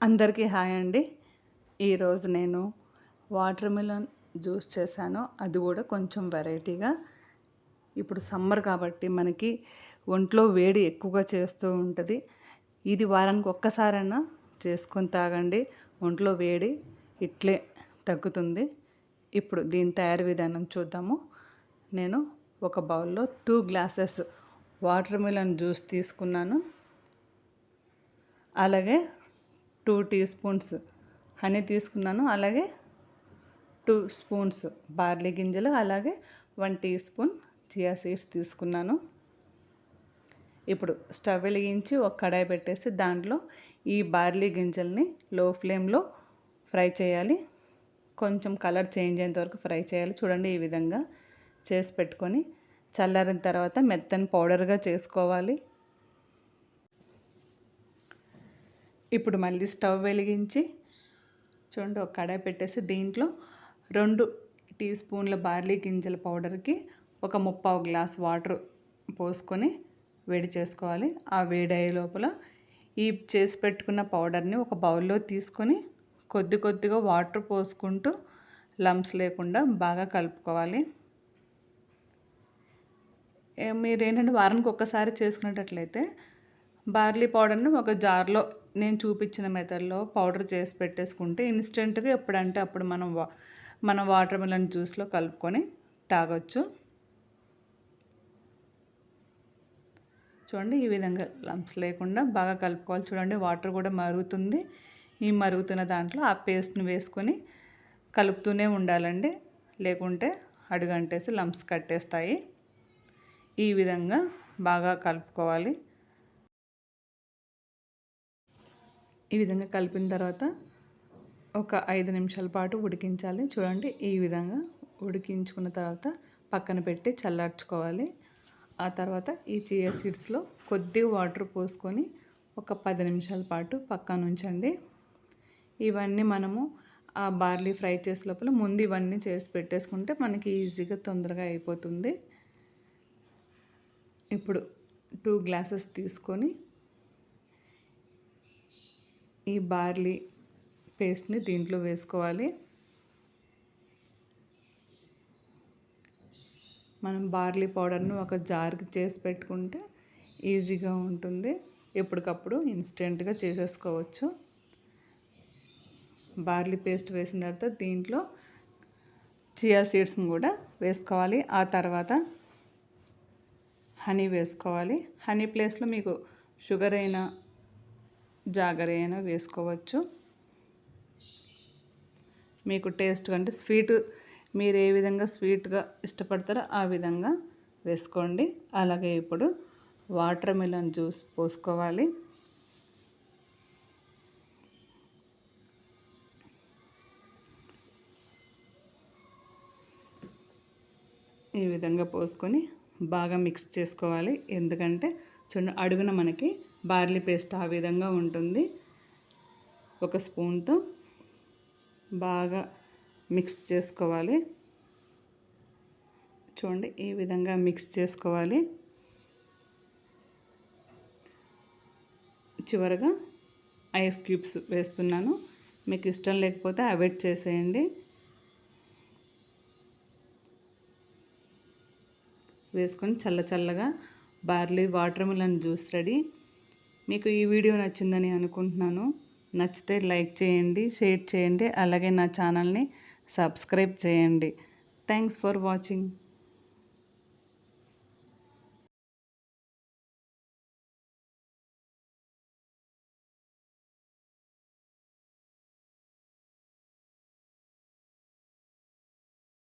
అందరికీ హాయ్ అండి. ఈరోజు నేను వాటర్ మిలన్ జ్యూస్ చేశాను. అది కూడా కొంచెం వెరైటీగా. ఇప్పుడు సమ్మర్ కాబట్టి మనకి ఒంట్లో వేడి ఎక్కువగా చేస్తూ ఉంటుంది. ఇది వారానికి ఒక్కసారైనా చేసుకొని తాగండి. ఒంట్లో వేడి ఇట్లే తగ్గుతుంది. ఇప్పుడు దీని తయారీ విధానం చూద్దాము. నేను ఒక బౌల్లో two glasses watermelon juice తీసుకున్నాను. అలాగే టూ టీ స్పూన్స్ హనీ తీసుకున్నాను. అలాగే టూ స్పూన్స్ బార్లీ గింజలు అలాగే one teaspoon chia seeds తీసుకున్నాను. ఇప్పుడు స్టవ్ వెలిగించి ఒక కడాయి పెట్టేసి దాంట్లో ఈ బార్లీ గింజల్ని లో ఫ్లేమ్లో ఫ్రై చేయాలి. కొంచెం కలర్ చేంజ్ అయ్యేంత వరకు ఫ్రై చేయాలి. చూడండి ఈ విధంగా చేసి పెట్టుకొని చల్లారిన తర్వాత మెత్తని పౌడర్గా చేసుకోవాలి. ఇప్పుడు మళ్ళీ స్టవ్ వెలిగించి చూడండి ఒక కడాయి పెట్టేసి దీంట్లో రెండు టీ స్పూన్ల బార్లీ గింజల పౌడర్కి ఒక ముప్పావు గ్లాస్ వాటర్ పోసుకొని వేడి చేసుకోవాలి. ఆ వేడి అయ్యే లోపల ఈ చేసి పెట్టుకున్న పౌడర్ని ఒక బౌల్లో తీసుకొని కొద్ది కొద్దిగా వాటర్ పోసుకుంటూ లంప్స్ లేకుండా బాగా కలుపుకోవాలి. మీరు ఏంటంటే వారానికి ఒక్కసారి చేసుకునేటట్లయితే బార్లీ పౌడర్ని ఒక జార్లో నేను చూపించిన మెథడ్లో పౌడర్ చేసి పెట్టేసుకుంటే ఇన్స్టెంట్గా ఎప్పుడంటే అప్పుడు మనం వా మన వాటర్ మిలన్ జ్యూస్లో కలుపుకొని తాగొచ్చు. చూడండి ఈ విధంగా లంప్స్ లేకుండా బాగా కలుపుకోవాలి. చూడండి వాటర్ కూడా మరుగుతుంది. ఈ మరుగుతున్న దాంట్లో ఆ పేస్ట్ని వేసుకొని కలుపుతూనే ఉండాలండి. లేకుంటే అడుగంటేసి లంప్స్ కట్టేస్తాయి. ఈ విధంగా బాగా కలుపుకోవాలి. ఈ విధంగా కలిపిన తర్వాత ఒక ఐదు నిమిషాల పాటు ఉడికించాలి. చూడండి ఈ విధంగా ఉడికించుకున్న తర్వాత పక్కన పెట్టి చల్లార్చుకోవాలి. ఆ తర్వాత ఈ చియా సీడ్స్లో కొద్దిగా వాటర్ పోసుకొని ఒక పది నిమిషాల పాటు పక్కన ఉంచండి. ఇవన్నీ మనము ఆ బార్లీ ఫ్రై చేసే లోపల ముందు ఇవన్నీ చేసి పెట్టేసుకుంటే మనకి ఈజీగా తొందరగా అయిపోతుంది. ఇప్పుడు టూ గ్లాసెస్ తీసుకొని ఈ బార్లీ పేస్ట్ని దీంట్లో వేసుకోవాలి. మనం బార్లీ పౌడర్ను ఒక జార్కి చేసి పెట్టుకుంటే ఈజీగా ఉంటుంది. ఎప్పటికప్పుడు ఇన్స్టెంట్గా చేసేసుకోవచ్చు. బార్లీ పేస్ట్ వేసిన తర్వాత దీంట్లో చియా సీడ్స్ని కూడా వేసుకోవాలి. ఆ తర్వాత హనీ వేసుకోవాలి. హనీ ప్లేస్లో మీకు షుగర్ అయినా జాగరి అయినా వేసుకోవచ్చు. మీకు టేస్ట్ అంటే స్వీట్ మీరు ఏ విధంగా స్వీట్గా ఇష్టపడతారో ఆ విధంగా వేసుకోండి. అలాగే ఇప్పుడు వాటర్ మిలన్ జ్యూస్ పోసుకోవాలి. ఈ విధంగా పోసుకొని బాగా మిక్స్ చేసుకోవాలి. ఎందుకంటే చూడండి అడుగున మనకి బార్లీ పేస్ట్ ఆ విధంగా ఉంటుంది. ఒక స్పూన్తో బాగా మిక్స్ చేసుకోవాలి. చూడండి ఈ విధంగా మిక్స్ చేసుకోవాలి. చివరగా ఐస్ క్యూబ్స్ వేస్తున్నాను. మీకు ఇష్టం లేకపోతే అవాయిడ్ చేసేయండి. వేసుకొని చల్ల చల్లగా barley watermelon juice ready. మీకు ఈ వీడియో నచ్చిందని అనుకుంటున్నాను. నచ్చితే లైక్ చేయండి షేర్ చేయండి అలాగే నా ఛానల్ని సబ్స్క్రైబ్ చేయండి. Thanks for watching.